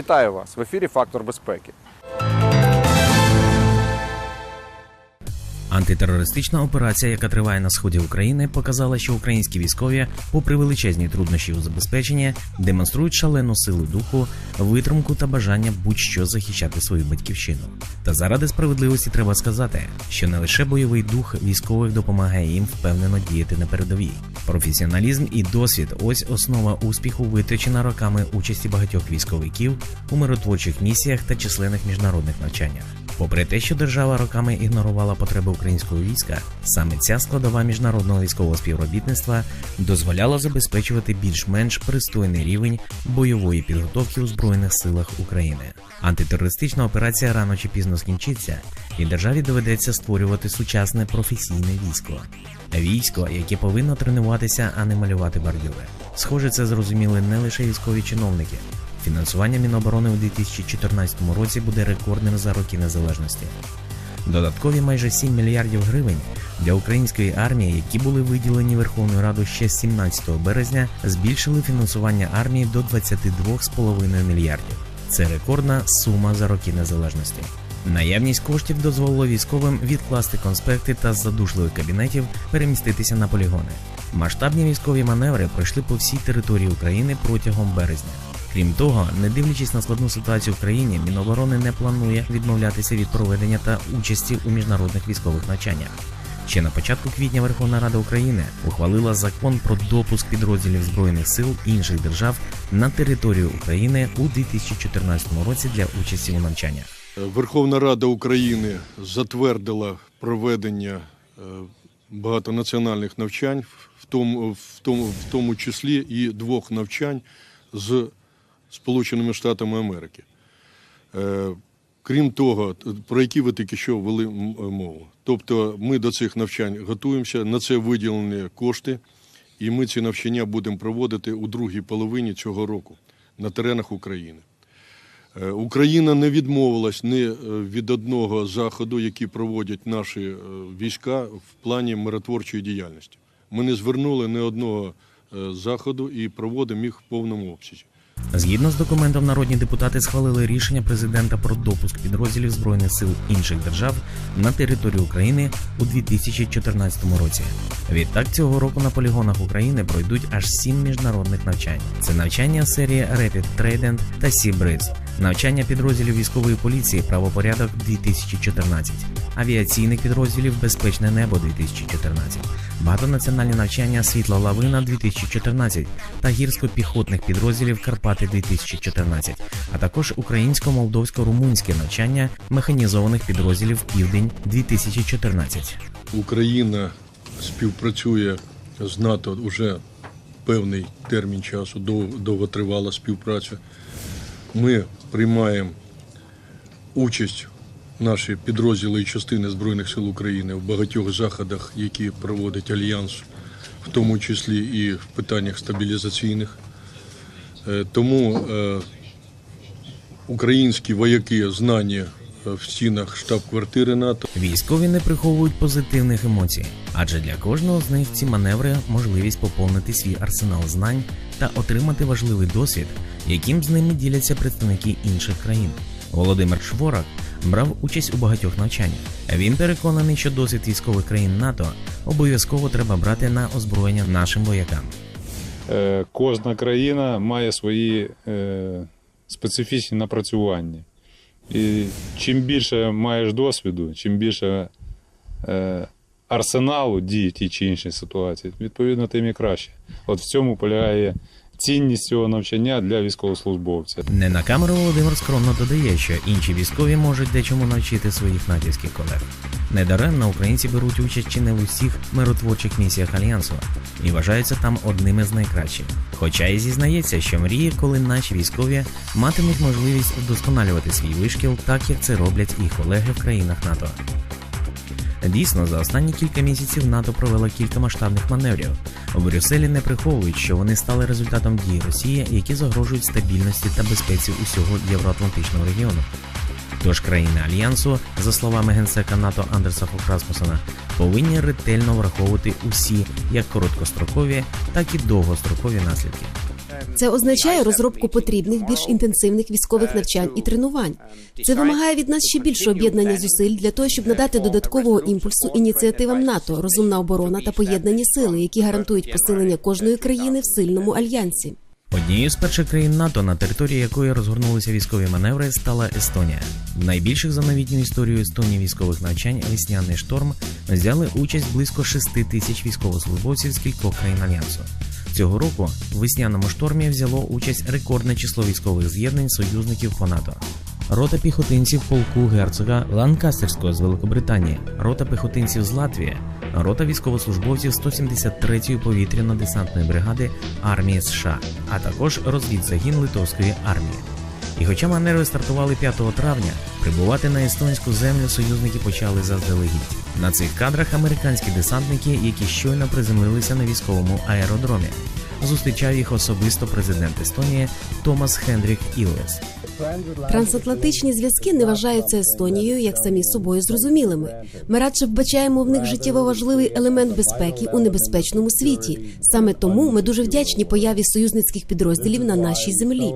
Вітаю вас в ефірі Фактор безпеки. Антитерористична операція, яка триває на сході України, показала, що українські військові, попри величезні труднощі у забезпеченні, демонструють шалену силу духу, витримку та бажання будь-що захищати свою батьківщину. Та заради справедливості треба сказати, що не лише бойовий дух військових допомагає їм впевнено діяти на передовій. Професіоналізм і досвід ось основа успіху, витрачена роками участі багатьох військовиків у миротворчих місіях та численних міжнародних навчаннях. Попри те, що держава роками ігнорувала потреби українського війська, саме ця складова міжнародного військового співробітництва дозволяла забезпечувати більш-менш пристойний рівень бойової підготовки у збройних силах України. Антитерористична операція рано чи пізно скінчиться, і державі доведеться створювати сучасне професійне військо. Військо, яке повинно тренуватися, а не малювати бордюри. Схоже, це зрозуміли не лише військові чиновники. Фінансування Міноборони у 2014 році буде рекордним за роки незалежності. Додаткові майже 7 мільярдів гривень для української армії, які були виділені Верховною Радою ще 17 березня, збільшили фінансування армії до 22,5 мільярдів. Це рекордна сума за роки незалежності. Наявність коштів дозволило військовим відкласти конспекти та з задушливих кабінетів переміститися на полігони. Масштабні військові маневри пройшли по всій території України протягом березня. Крім того, не дивлячись на складну ситуацію в країні, Міноборони не планує відмовлятися від проведення та участі у міжнародних військових навчаннях. Ще на початку квітня Верховна Рада України ухвалила закон про допуск підрозділів збройних сил інших держав на територію України у 2014 році для участі у навчаннях. Верховна Рада України затвердила проведення е, багатонаціональних навчань, в тому, в тому, в тому числі і двох навчань з Сполученими Штатами Америки. Е, Крім того, про які ви тільки що вели мову. Тобто ми до цих навчань готуємося, на це виділені кошти, і ми ці навчання будемо проводити у другій половині цього року на теренах України. Е, Україна не відмовилась ні е, від одного заходу, який проводять наші е, війська в плані миротворчої діяльності. Ми не звернули ні одного е, заходу і проводимо їх в повному обсязі. Згідно з документом, народні депутати схвалили рішення президента про допуск підрозділів збройних сил інших держав на територію України у 2014 році. Відтак цього року на полігонах України пройдуть аж сім міжнародних навчань. Це навчання серії Rapid Trident та Sea Breeze, навчання підрозділів військової поліції Правопорядок 2014, авіаційних підрозділів Безпечне небо 2014, багатонаціональні навчання Світла Лавина 2014 та гірсько-піхотних підрозділів Карпати 2014, а також українсько-молдовсько-румунське навчання механізованих підрозділів Південь 2014. Україна співпрацює з НАТО вже певний термін часу, дов- довготривала співпраця. Ми приймаємо участь наші підрозділи і частини Збройних сил України в багатьох заходах, які проводить Альянс, в тому числі і в питаннях стабілізаційних. Е, Тому е, українські вояки знані е, в стінах штаб-квартири НАТО. Військові не приховують позитивних емоцій, адже для кожного з них ці маневри можливість поповнити свій арсенал знань та отримати важливий досвід, яким з ними діляться представники інших країн. Володимир Шворак брав участь у багатьох навчаннях. Він переконаний, що досвід військових країн НАТО обов'язково треба брати на озброєння нашим воякам. Е, Кожна країна має свої е, специфічні напрацювання. І чим більше маєш досвіду, чим більше е, арсеналу дій в тій чи іншій ситуації, відповідно, тим і краще. От в цьому полягає цінність цього навчання для військовослужбовця. Не на камеру Володимир скромно додає, що інші військові можуть дечому навчити своїх натівських колег. Недаремно українці беруть участь чи не в усіх миротворчих місіях альянсу і вважаються там одними з найкращих. Хоча і зізнається, що мріє, коли наші військові матимуть можливість вдосконалювати свій вишкіл, так як це роблять і колеги в країнах НАТО. Дійсно, за останні кілька місяців НАТО провело кілька масштабних маневрів. У Брюсселі не приховують, що вони стали результатом дій Росії, які загрожують стабільності та безпеці усього євроатлантичного регіону. Тож країни альянсу, за словами генсека НАТО Андерса Фокрасмусена, повинні ретельно враховувати усі як короткострокові, так і довгострокові наслідки. Це означає розробку потрібних більш інтенсивних військових навчань і тренувань. Це вимагає від нас ще більше об'єднання зусиль для того, щоб надати додаткового імпульсу ініціативам НАТО, розумна оборона та поєднані сили, які гарантують посилення кожної країни в сильному альянсі. Однією з перших країн НАТО, на території якої розгорнулися військові маневри, стала Естонія. В найбільших за новітню історію Естонії військових навчань весняний шторм взяли участь близько 6 тисяч військовослужбовців з кількох країн альянсу. Цього року в весняному штормі взяло участь рекордне число військових з'єднань союзників по НАТО. Рота піхотинців полку герцога Ланкастерського з Великобританії, рота піхотинців з Латвії, рота військовослужбовців 173-ї повітряно-десантної бригади армії США, а також розвідзагін Литовської армії. І хоча манери стартували 5 травня, прибувати на естонську землю союзники почали заздалегідь. На цих кадрах американські десантники, які щойно приземлилися на військовому аеродромі. Зустрічав їх особисто президент Естонії Томас Хендрік Ілвес. Трансатлантичні зв'язки не вважаються Естонією як самі собою зрозумілими. Ми радше вбачаємо в них життєво важливий елемент безпеки у небезпечному світі. Саме тому ми дуже вдячні появі союзницьких підрозділів на нашій землі.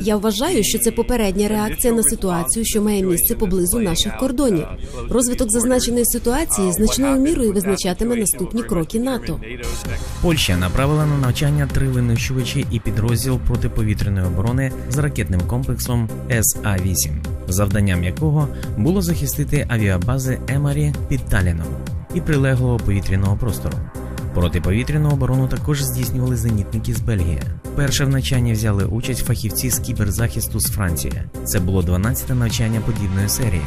Я вважаю, що це попередня реакція на ситуацію, що має місце поблизу наших кордонів. Розвиток зазначеної ситуації значною мірою визначатиме наступні кроки НАТО. Польща направила на навчання три винищувачі і підрозділ протиповітряної оборони з ракетним комплексом СА-8, завданням якого було захистити авіабази Емарі під Таліном і прилеглого повітряного простору. Протиповітряну оборону також здійснювали зенітники з Бельгії. Перше в навчанні взяли участь фахівці з кіберзахисту з Франції. Це було 12-те навчання подібної серії.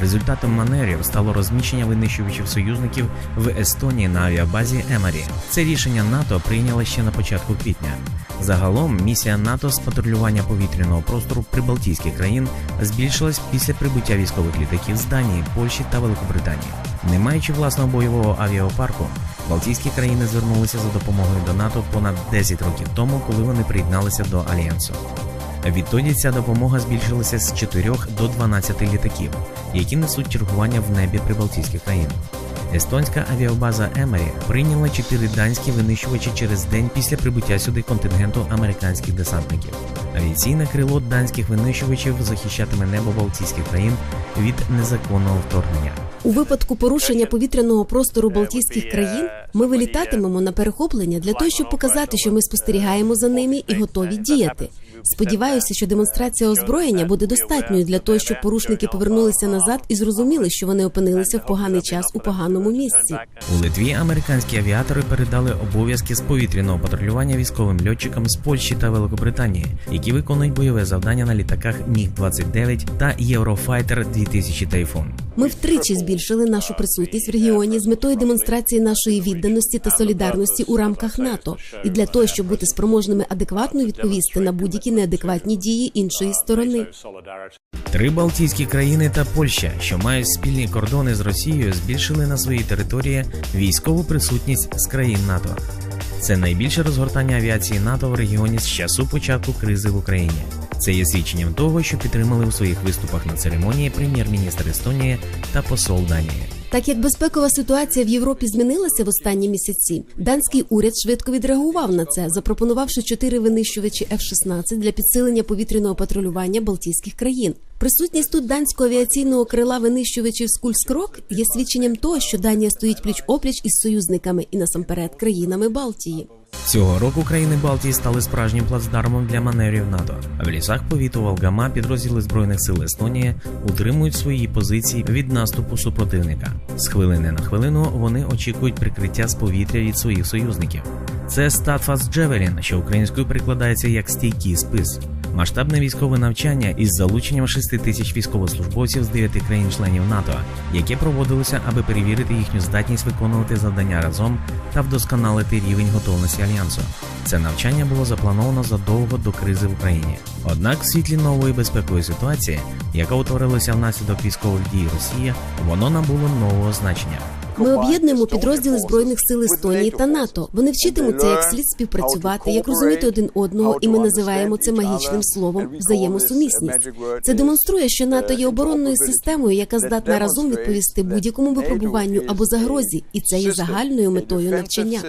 Результатом маневрів стало розміщення винищувачів союзників в Естонії на авіабазі Емарі. Це рішення НАТО прийняли ще на початку квітня. Загалом місія НАТО з патрулювання повітряного простору прибалтійських країн збільшилась після прибуття військових літаків з Данії, Польщі та Великобританії. Не маючи власного бойового авіапарку, Балтійські країни звернулися за допомогою до НАТО понад 10 років тому, коли вони приєдналися до альянсу. Відтоді ця допомога збільшилася з 4 до 12 літаків, які несуть чергування в небі прибалтійських країн. Естонська авіабаза Емері прийняла 4 данські винищувачі через день після прибуття сюди контингенту американських десантників. Авіаційне крило данських винищувачів захищатиме небо Балтійських країн від незаконного вторгнення. У випадку порушення повітряного простору Балтійських країн ми вилітатимемо на перехоплення для того, щоб показати, що ми спостерігаємо за ними і готові діяти. Сподіваюся, що демонстрація озброєння буде достатньою для того, щоб порушники повернулися назад і зрозуміли, що вони опинилися в поганий час у поганому місці. У Литві американські авіатори передали обов'язки з повітряного патрулювання військовим льотчикам з Польщі та Великобританії, які виконують бойове завдання на літаках Міг 29 та Єврофайтер 2000 Тайфун. Ми втричі збільшили нашу присутність в регіоні з метою демонстрації нашої відданості та солідарності у рамках НАТО і для того, щоб бути спроможними адекватно відповісти на будь-які неадекватні дії іншої сторони. Три Балтійські країни та Польща, що мають спільні кордони з Росією, збільшили на своїй території військову присутність з країн НАТО. Це найбільше розгортання авіації НАТО в регіоні з часу початку кризи в Україні. Це є свідченням того, що підтримали у своїх виступах на церемонії прем'єр-міністр Естонії та посол Данії. Так як безпекова ситуація в Європі змінилася в останні місяці, данський уряд швидко відреагував на це, запропонувавши чотири винищувачі F-16 для підсилення повітряного патрулювання Балтійських країн. Присутність тут данського авіаційного крила винищувачів Скульскрок є свідченням того, що Данія стоїть пліч опліч із союзниками і насамперед країнами Балтії. Цього року країни Балтії стали справжнім плацдармом для маневрів НАТО. В лісах повіту Волгама підрозділи збройних сил Естонії утримують свої позиції від наступу супротивника. З хвилини на хвилину вони очікують прикриття з повітря від своїх союзників. Це Статфас Джевелін, що українською перекладається як стійкий спис. Масштабне військове навчання із залученням 6 тисяч військовослужбовців з 9 країн-членів НАТО, яке проводилося, аби перевірити їхню здатність виконувати завдання разом та вдосконалити рівень готовності альянсу. Це навчання було заплановано задовго до кризи в Україні. Однак, в світлі нової безпекової ситуації, яка утворилася внаслідок військових дій Росії, воно набуло нового значення. Ми об'єднуємо підрозділи збройних сил Естонії та НАТО. Вони вчитимуться, як слід співпрацювати, як розуміти один одного, і ми називаємо це магічним словом взаємосумісність. Це демонструє, що НАТО є оборонною системою, яка здатна разом відповісти будь-якому випробуванню або загрозі, і це є загальною метою навчання.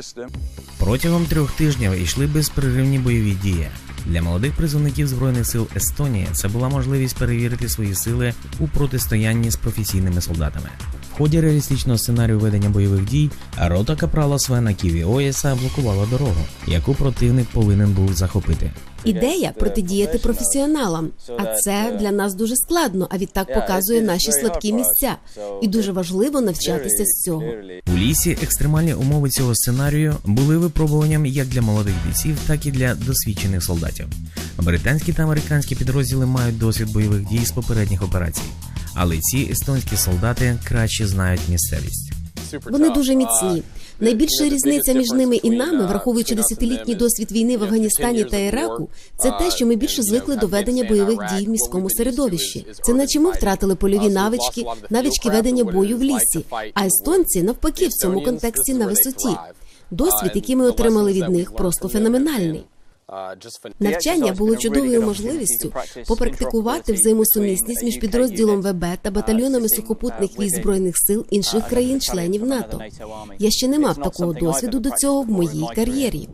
Протягом трьох тижнів йшли безперервні бойові дії. Для молодих призовників збройних сил Естонії це була можливість перевірити свої сили у протистоянні з професійними солдатами. В ході реалістичного сценарію ведення бойових дій рота капрала Свена Ківі Оєса блокувала дорогу, яку противник повинен був захопити. Ідея протидіяти професіоналам, а це для нас дуже складно. А відтак показує наші слабкі місця, і дуже важливо навчатися з цього. У лісі екстремальні умови цього сценарію були випробуванням як для молодих бійців, так і для досвідчених солдатів. Британські та американські підрозділи мають досвід бойових дій з попередніх операцій, але ці естонські солдати краще знають місцевість. Вони дуже міцні. Найбільша різниця між ними і нами, враховуючи десятилітній досвід війни в Афганістані та Іраку, це те, що ми більше звикли до ведення бойових дій в міському середовищі. Це наче ми втратили польові навички, навички ведення бою в лісі. А естонці навпаки в цьому контексті на висоті. Досвід, який ми отримали від них, просто феноменальний. Навчання було чудовою можливістю попрактикувати взаємосумісність між підрозділом ВБ та батальйонами сухопутних військ збройних сил інших країн-членів НАТО. Я ще не мав такого досвіду до цього в моїй кар'єрі.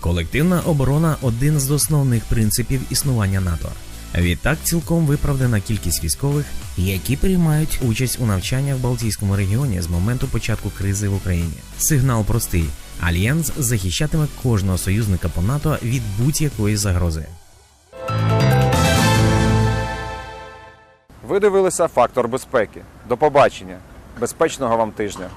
Колективна оборона один з основних принципів існування НАТО. Відтак цілком виправдана кількість військових, які приймають участь у навчаннях в Балтійському регіоні з моменту початку кризи в Україні. Сигнал простий: альянс захищатиме кожного союзника по НАТО від будь-якої загрози. Ви дивилися фактор безпеки. До побачення. Безпечного вам тижня.